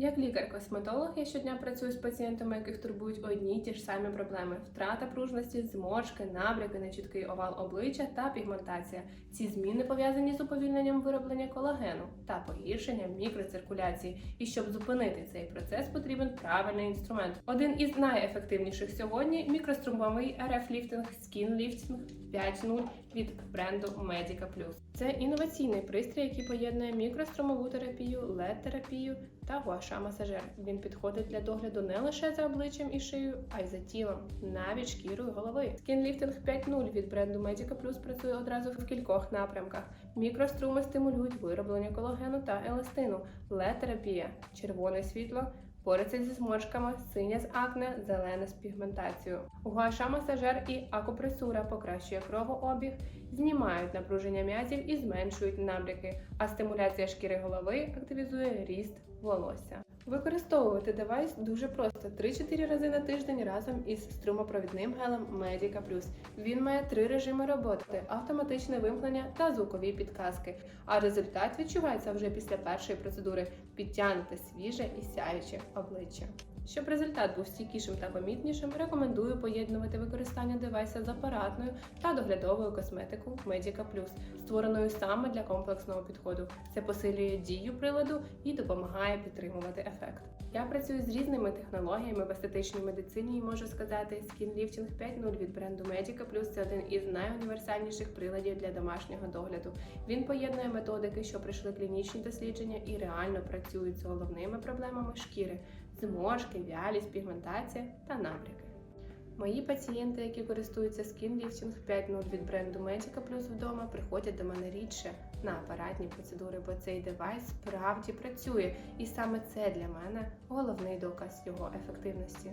Як лікар-косметолог, я щодня працюю з пацієнтами, яких турбують одні й ті ж самі проблеми: втрата пружності, зморшки, набряки, нечіткий овал обличчя та пігментація. Ці зміни пов'язані з уповільненням вироблення колагену та погіршенням мікроциркуляції. І щоб зупинити цей процес, потрібен правильний інструмент. Один із найефективніших сьогодні Lifting Skin Lifting 5.0 від бренду Medica Plus. Це інноваційний пристрій, який поєднує мікрострумову терапію, LED-терапію та гуаша-масажер. Він підходить для догляду не лише за обличчям і шиєю, а й за тілом, навіть шкірою голови. Lifting 5.0 від бренду Medica Plus працює одразу в кількох напрямках. Мікроструми стимулюють вироблення колагену та еластину, LED-терапія, червоне світло. Бореться зі зморшками, синя з акне, зелене з пігментацією. Гуаша масажер і акупресура покращує кровообіг, знімають напруження м'язів і зменшують набряки, а стимуляція шкіри голови активізує ріст волосся. Використовувати девайс дуже просто 3-4 рази на тиждень разом із струмопровідним гелем Medica Plus. Він має три режими роботи: автоматичне вимкнення та звукові підказки. А результат відчувається вже після першої процедури підтягнуте свіже і сяюче обличчя. Щоб результат був стійкішим та помітнішим, рекомендую поєднувати використання девайса з апаратною та доглядовою косметикою Medica Plus, створеною саме для комплексного підходу. Це посилює дію приладу і допомагає підтримувати ефект. Я працюю з різними технологіями в естетичній медицині і можу сказати, Lifting 5.0 від бренду Medica Plus – це один із найуніверсальніших приладів для домашнього догляду. Він поєднує методики, що пройшли клінічні дослідження і реально працюють з головними проблемами шкіри зморшки, вялість, пігментація та набряки. Мої пацієнти, які користуються Lifting 5.0 від бренду Medica Plus вдома, приходять до мене рідше на апаратні процедури, бо цей девайс справді працює, і саме це для мене головний доказ його ефективності.